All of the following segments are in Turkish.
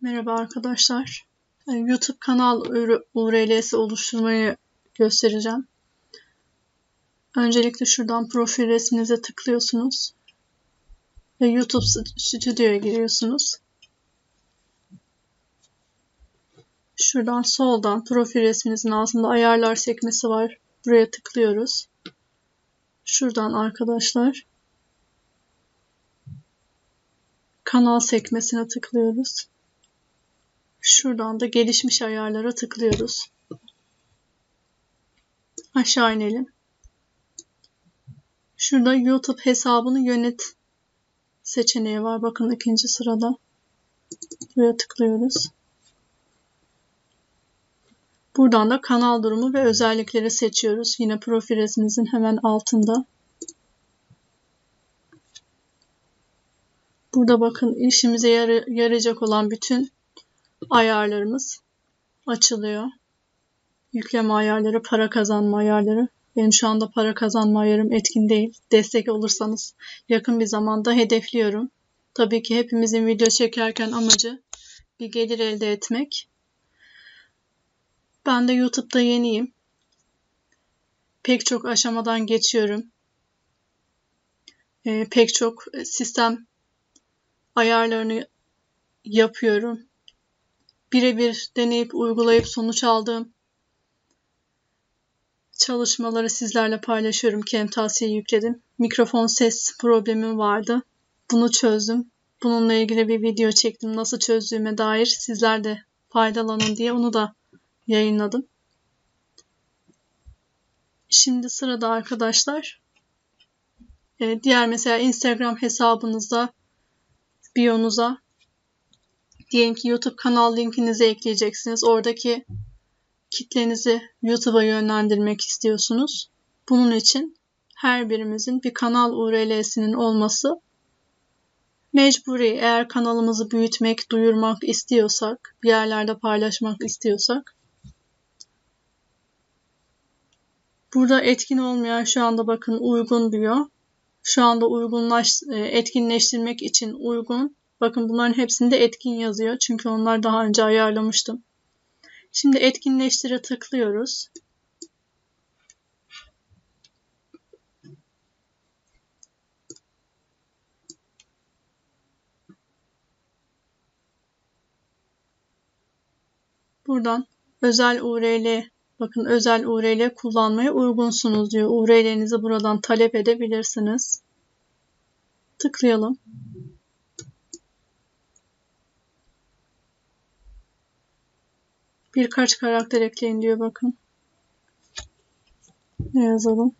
Merhaba arkadaşlar. YouTube kanal URL'si oluşturmayı göstereceğim. Öncelikle şuradan profil resminize tıklıyorsunuz. Ve YouTube Studio'ya giriyorsunuz. Şuradan soldan profil resminizin altında ayarlar sekmesi var. Buraya tıklıyoruz. Şuradan arkadaşlar kanal sekmesine tıklıyoruz. Şuradan da gelişmiş ayarlara tıklıyoruz. Aşağı inelim. Şurada YouTube hesabını yönet seçeneği var. Bakın ikinci sırada. Buraya tıklıyoruz. Buradan da kanal durumu ve özellikleri seçiyoruz. Yine profil resmimizin hemen altında. Burada bakın işimize yarayacak olan bütün ayarlarımız açılıyor. Yükleme ayarları, para kazanma ayarları. Benim şu anda para kazanma ayarım etkin değil. Destek olursanız yakın bir zamanda hedefliyorum. Tabii ki hepimizin video çekerken amacı bir gelir elde etmek. Ben de YouTube'da yeniyim. Pek çok aşamadan geçiyorum. Ee, pek çok sistem ayarlarını yapıyorum birebir deneyip uygulayıp sonuç aldığım çalışmaları sizlerle paylaşıyorum. Camtasia'yı yükledim. Mikrofon ses problemim vardı. Bunu çözdüm. Bununla ilgili bir video çektim. Nasıl çözdüğüme dair sizler de faydalanın diye onu da yayınladım. Şimdi sırada arkadaşlar e, diğer mesela Instagram hesabınızda biyonuza Diyelim ki YouTube kanal linkinizi ekleyeceksiniz. Oradaki kitlenizi YouTube'a yönlendirmek istiyorsunuz. Bunun için her birimizin bir kanal URL'sinin olması mecburi. Eğer kanalımızı büyütmek, duyurmak istiyorsak, bir yerlerde paylaşmak istiyorsak. Burada etkin olmayan şu anda bakın uygun diyor. Şu anda uygunlaş, e, etkinleştirmek için uygun Bakın bunların hepsinde etkin yazıyor. Çünkü onlar daha önce ayarlamıştım. Şimdi etkinleştire tıklıyoruz. Buradan özel URL bakın özel URL kullanmaya uygunsunuz diyor. URL'nizi buradan talep edebilirsiniz. Tıklayalım. Birkaç karakter ekleyin diyor bakın. Ne yazalım?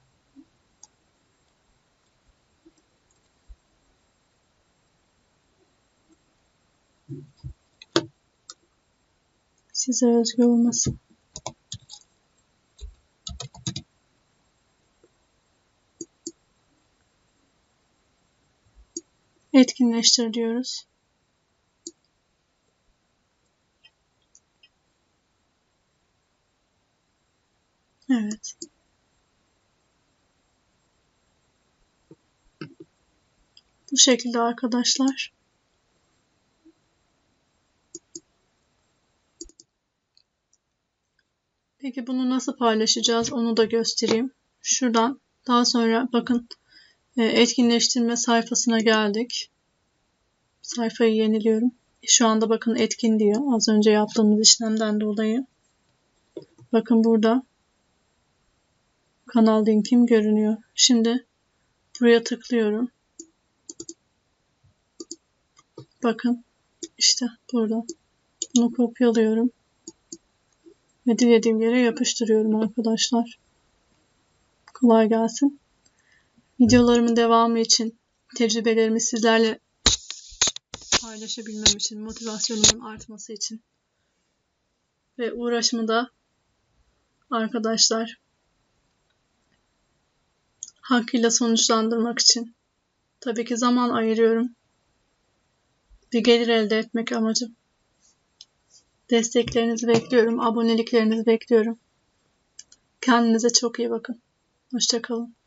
Size özgü olmasın. Etkinleştir diyoruz. Evet. Bu şekilde arkadaşlar. Peki bunu nasıl paylaşacağız onu da göstereyim. Şuradan daha sonra bakın e, etkinleştirme sayfasına geldik. Sayfayı yeniliyorum. Şu anda bakın etkin diyor. Az önce yaptığımız işlemden dolayı. Bakın burada kanal linkim görünüyor. Şimdi buraya tıklıyorum. Bakın işte burada. Bunu kopyalıyorum. Ve dilediğim yere yapıştırıyorum arkadaşlar. Kolay gelsin. Videolarımın devamı için, tecrübelerimi sizlerle paylaşabilmem için, motivasyonumun artması için ve uğraşımı da arkadaşlar hakkıyla sonuçlandırmak için tabii ki zaman ayırıyorum. Bir gelir elde etmek amacım. Desteklerinizi bekliyorum, aboneliklerinizi bekliyorum. Kendinize çok iyi bakın. Hoşçakalın.